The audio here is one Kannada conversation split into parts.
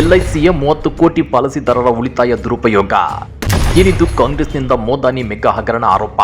ಎಲ್ಐಸಿಯ ಮೂವತ್ತು ಕೋಟಿ ಪಾಲಿಸಿದಾರರ ಉಳಿತಾಯ ದುರುಪಯೋಗ. ಏನಿದು ಕಾಂಗ್ರೆಸ್ನಿಂದ ಮೋದಾನಿ ಮೆಗಾ ಹಗರಣ ಆರೋಪ.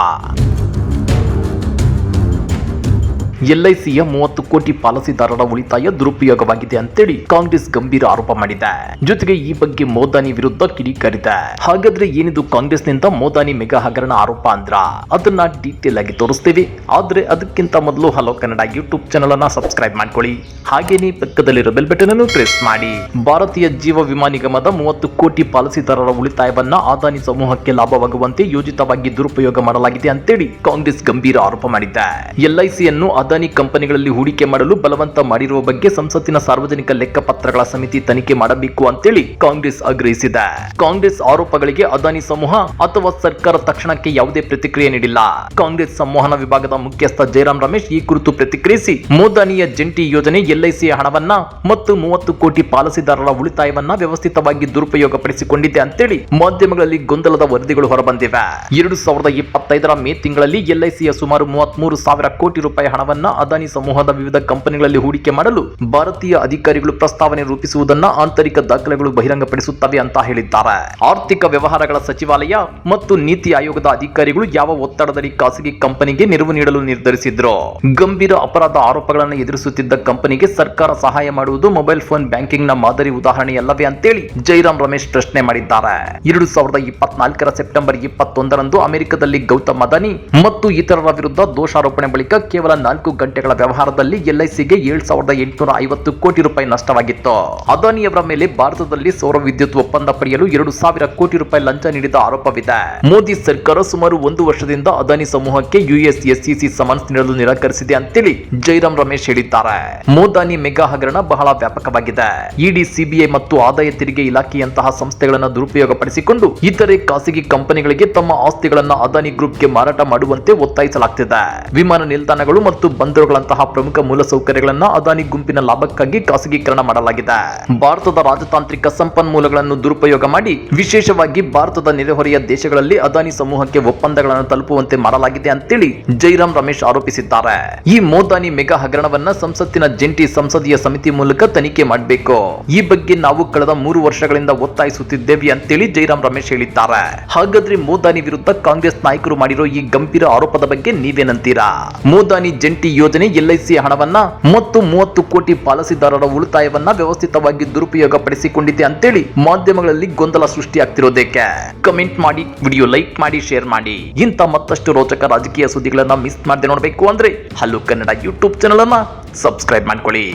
ಎಲ್ಐಸಿಯ ಮೂವತ್ತು ಕೋಟಿ ಪಾಲಿಸಿದಾರರ ಉಳಿತಾಯ ದುರುಪಯೋಗವಾಗಿದೆ ಅಂತೇಳಿ ಕಾಂಗ್ರೆಸ್ ಗಂಭೀರ ಆರೋಪ ಮಾಡಿದೆ. ಜೊತೆಗೆ ಈ ಬಗ್ಗೆ ಮೋದಾನಿ ವಿರುದ್ಧ ಕಿಡಿಕಾರಿದೆ. ಹಾಗಾದ್ರೆ ಏನಿದು ಕಾಂಗ್ರೆಸ್ನಿಂದ ಮೋದಾನಿ ಮೆಗಾ ಹಗರಣ ಆರೋಪ ಅಂದ್ರ? ಅದನ್ನ ಡೀಟೇಲ್ ಆಗಿ ತೋರಿಸ್ತೇವೆ. ಆದ್ರೆ ಅದಕ್ಕಿಂತ ಮೊದಲು ಹಲೋ ಕನ್ನಡ ಯೂಟ್ಯೂಬ್ ಚಾನಲ್ ಅನ್ನ ಸಬ್ಸ್ಕ್ರೈಬ್ ಮಾಡ್ಕೊಳ್ಳಿ. ಹಾಗೇನೇ ಪಕ್ಕದಲ್ಲಿರೋ ಬೆಲ್ ಬಟನ್ ಅನ್ನು ಪ್ರೆಸ್ ಮಾಡಿ. ಭಾರತೀಯ ಜೀವ ವಿಮಾ ನಿಗಮದ ಮೂವತ್ತು ಕೋಟಿ ಪಾಲಿಸಿದಾರರ ಉಳಿತಾಯವನ್ನ ಆದಾನಿ ಸಮೂಹಕ್ಕೆ ಲಾಭವಾಗುವಂತೆ ಯೋಜಿತವಾಗಿ ದುರುಪಯೋಗ ಮಾಡಲಾಗಿದೆ ಅಂತೇಳಿ ಕಾಂಗ್ರೆಸ್ ಗಂಭೀರ ಆರೋಪ ಮಾಡಿದೆ. ಎಲ್ಐಸಿಯನ್ನು ಅದಾನಿ ಕಂಪನಿಗಳಲ್ಲಿ ಹೂಡಿಕೆ ಮಾಡಲು ಬಲವಂತ ಮಾಡಿರುವ ಬಗ್ಗೆ ಸಂಸತ್ತಿನ ಸಾರ್ವಜನಿಕ ಲೆಕ್ಕಪತ್ರಗಳ ಸಮಿತಿ ತನಿಖೆ ಮಾಡಬೇಕು ಅಂತೇಳಿ ಕಾಂಗ್ರೆಸ್ ಆಗ್ರಹಿಸಿದೆ. ಕಾಂಗ್ರೆಸ್ ಆರೋಪಗಳಿಗೆ ಅದಾನಿ ಸಮೂಹ ಅಥವಾ ಸರ್ಕಾರ ತಕ್ಷಣಕ್ಕೆ ಯಾವುದೇ ಪ್ರತಿಕ್ರಿಯೆ ನೀಡಿಲ್ಲ. ಕಾಂಗ್ರೆಸ್ ಸಂವಹನ ವಿಭಾಗದ ಮುಖ್ಯಸ್ಥ ಜಯರಾಮ್ ರಮೇಶ್ ಈ ಕುರಿತು ಪ್ರತಿಕ್ರಿಯಿಸಿ, ಮೋದಾನಿಯ ಜಂಟಿ ಯೋಜನೆ ಎಲ್ಐಸಿಯ ಹಣವನ್ನ ಮತ್ತು ಮೂವತ್ತು ಕೋಟಿ ಪಾಲಿಸಿದಾರರ ಉಳಿತಾಯವನ್ನ ವ್ಯವಸ್ಥಿತವಾಗಿ ದುರುಪಯೋಗಪಡಿಸಿಕೊಂಡಿದೆ ಅಂತೇಳಿ ಮಾಧ್ಯಮಗಳಲ್ಲಿ ಗೊಂದಲದ ವರದಿಗಳು ಹೊರಬಂದಿವೆ. ಎರಡು ಸಾವಿರದ ಇಪ್ಪತ್ತೈದರ ಮೇ ತಿಂಗಳಲ್ಲಿ ಎಲ್ಐಸಿಯ ಸುಮಾರು ಮೂವತ್ಮೂರು ಸಾವಿರ ಕೋಟಿ ರೂಪಾಯಿ ಹಣವನ್ನ ಅದಾನಿ ಸಮೂಹದ ವಿವಿಧ ಕಂಪನಿಗಳಲ್ಲಿ ಹೂಡಿಕೆ ಮಾಡಲು ಭಾರತೀಯ ಅಧಿಕಾರಿಗಳು ಪ್ರಸ್ತಾವನೆ ರೂಪಿಸುವುದನ್ನ ಆಂತರಿಕ ದಾಖಲೆಗಳು ಬಹಿರಂಗಪಡಿಸುತ್ತವೆ ಅಂತ ಹೇಳಿದ್ದಾರೆ. ಆರ್ಥಿಕ ವ್ಯವಹಾರಗಳ ಸಚಿವಾಲಯ ಮತ್ತು ನೀತಿ ಆಯೋಗದ ಅಧಿಕಾರಿಗಳು ಯಾವ ಒತ್ತಡದಲ್ಲಿ ಖಾಸಗಿ ಕಂಪನಿಗೆ ನೆರವು ನೀಡಲು ನಿರ್ಧರಿಸಿದ್ರು? ಗಂಭೀರ ಅಪರಾಧ ಆರೋಪಗಳನ್ನು ಎದುರಿಸುತ್ತಿದ್ದ ಕಂಪನಿಗೆ ಸರ್ಕಾರ ಸಹಾಯ ಮಾಡುವುದು ಮೊಬೈಲ್ ಫೋನ್ ಬ್ಯಾಂಕಿಂಗ್ನ ಮಾದರಿ ಉದಾಹರಣೆಯಲ್ಲವೇ ಅಂತೇಳಿ ಜೈರಾಮ್ ರಮೇಶ್ ಪ್ರಶ್ನೆ ಮಾಡಿದ್ದಾರೆ. ಎರಡು ಸಾವಿರದ ಇಪ್ಪತ್ನಾಲ್ಕರ ಸೆಪ್ಟೆಂಬರ್ ಇಪ್ಪತ್ತೊಂದರಂದು ಅಮೆರಿಕದಲ್ಲಿ ಗೌತಮ್ ಅದಾನಿ ಮತ್ತು ಇತರರ ವಿರುದ್ಧ ದೋಷಾರೋಪಣೆ ಬಳಿಕ ಕೇವಲ ನಾಲ್ಕು ಗಂಟೆಗಳ ವ್ಯವಹಾರದಲ್ಲಿ ಎಲ್ಐಸಿಗೆ ಏಳ್ ಸಾವಿರದ ಎಂಟುನೂರ ಐವತ್ತು ಕೋಟಿ ರೂಪಾಯಿ ನಷ್ಟವಾಗಿತ್ತು. ಅದಾನಿಯವರ ಮೇಲೆ ಭಾರತದಲ್ಲಿ ಸೌರ ವಿದ್ಯುತ್ ಒಪ್ಪಂದ ಪಡೆಯಲು ಎರಡು ಸಾವಿರ ಕೋಟಿ ರೂಪಾಯಿ ಲಂಚ ನೀಡಿದ ಆರೋಪವಿದೆ. ಮೋದಿ ಸರ್ಕಾರ ಸುಮಾರು ಒಂದು ವರ್ಷದಿಂದ ಅದಾನಿ ಸಮೂಹಕ್ಕೆ ಯುಎಸ್ ಎಸ್ಇಸಿ ಸಮನ್ಸ್ ನೀಡಲು ನಿರಾಕರಿಸಿದೆ ಅಂತೇಳಿ ಜೈರಾಮ್ ರಮೇಶ್ ಹೇಳಿದ್ದಾರೆ. ಮೋದಾನಿ ಮೆಗಾ ಹಗರಣ ಬಹಳ ವ್ಯಾಪಕವಾಗಿದೆ. ಇಡಿ, ಸಿಬಿಐ ಮತ್ತು ಆದಾಯ ತೆರಿಗೆ ಇಲಾಖೆಯಂತಹ ಸಂಸ್ಥೆಗಳನ್ನು ದುರುಪಯೋಗಪಡಿಸಿಕೊಂಡು ಇತರೆ ಖಾಸಗಿ ಕಂಪನಿಗಳಿಗೆ ತಮ್ಮ ಆಸ್ತಿಗಳನ್ನು ಅದಾನಿ ಗ್ರೂಪ್ಗೆ ಮಾರಾಟ ಮಾಡುವಂತೆ ಒತ್ತಾಯಿಸಲಾಗುತ್ತಿದೆ ವಿಮಾನ ನಿಲ್ದಾಣಗಳು ಮತ್ತು ಬಂದರುಗಳಂತಹ ಪ್ರಮುಖ ಮೂಲಸೌಕರ್ಯಗಳನ್ನು ಅದಾನಿ ಗುಂಪಿನ ಲಾಭಕ್ಕಾಗಿ ಖಾಸಗೀಕರಣ ಮಾಡಲಾಗಿದೆ. ಭಾರತದ ರಾಜತಾಂತ್ರಿಕ ಸಂಪನ್ಮೂಲಗಳನ್ನು ದುರುಪಯೋಗ ಮಾಡಿ ವಿಶೇಷವಾಗಿ ಭಾರತದ ನೆರೆಹೊರೆಯ ದೇಶಗಳಲ್ಲಿ ಅದಾನಿ ಸಮೂಹಕ್ಕೆ ಒಪ್ಪಂದಗಳನ್ನು ತಲುಪುವಂತೆ ಮಾಡಲಾಗಿದೆ ಅಂತೇಳಿ ಜೈರಾಮ್ ರಮೇಶ್ ಆರೋಪಿಸಿದ್ದಾರೆ. ಈ ಮೋದಾನಿ ಮೆಗಾ ಹಗರಣವನ್ನ ಸಂಸತ್ತಿನ ಜಂಟಿ ಸಂಸದೀಯ ಸಮಿತಿ ಮೂಲಕ ತನಿಖೆ ಮಾಡಬೇಕು. ಈ ಬಗ್ಗೆ ನಾವು ಕಳೆದ ಮೂರು ವರ್ಷಗಳಿಂದ ಒತ್ತಾಯಿಸುತ್ತಿದ್ದೇವೆ ಅಂತೇಳಿ ಜೈರಾಮ್ ರಮೇಶ್ ಹೇಳಿದ್ದಾರೆ. ಹಾಗಾದ್ರೆ ಮೋದಾನಿ ವಿರುದ್ಧ ಕಾಂಗ್ರೆಸ್ ನಾಯಕರು ಮಾಡಿರೋ ಈ ಗಂಭೀರ ಆರೋಪದ ಬಗ್ಗೆ ನೀವೇನಂತೀರಾ? ಮೋದಾನಿ ಜಂಟಿ ಯೋಜನೆ ಎಲ್ಐಸಿ ಹಣವನ್ನ ಮತ್ತು ಮೂವತ್ತು ಕೋಟಿ ಪಾಲಿಸಿದಾರರ ಉಳಿತಾಯವನ್ನ ವ್ಯವಸ್ಥಿತವಾಗಿ ದುರುಪಯೋಗ ಪಡಿಸಿಕೊಂಡಿದೆ ಅಂತೇಳಿ ಮಾಧ್ಯಮಗಳಲ್ಲಿ ಗೊಂದಲ ಸೃಷ್ಟಿಯಾಗ್ತಿರೋದಕ್ಕೆ. ಕಮೆಂಟ್ ಮಾಡಿ, ವಿಡಿಯೋ ಲೈಕ್ ಮಾಡಿ, ಶೇರ್ ಮಾಡಿ. ಇಂಥ ಮತ್ತಷ್ಟು ರೋಚಕ ರಾಜಕೀಯ ಸುದ್ದಿಗಳನ್ನ ಮಿಸ್ ಮಾಡದೆ ನೋಡಬೇಕು ಅಂದ್ರೆ ಹಲೋ ಕನ್ನಡ ಯೂಟ್ಯೂಬ್ ಚಾನಲ್ ಅನ್ನ ಸಬ್ಸ್ಕ್ರೈಬ್ ಮಾಡ್ಕೊಳ್ಳಿ.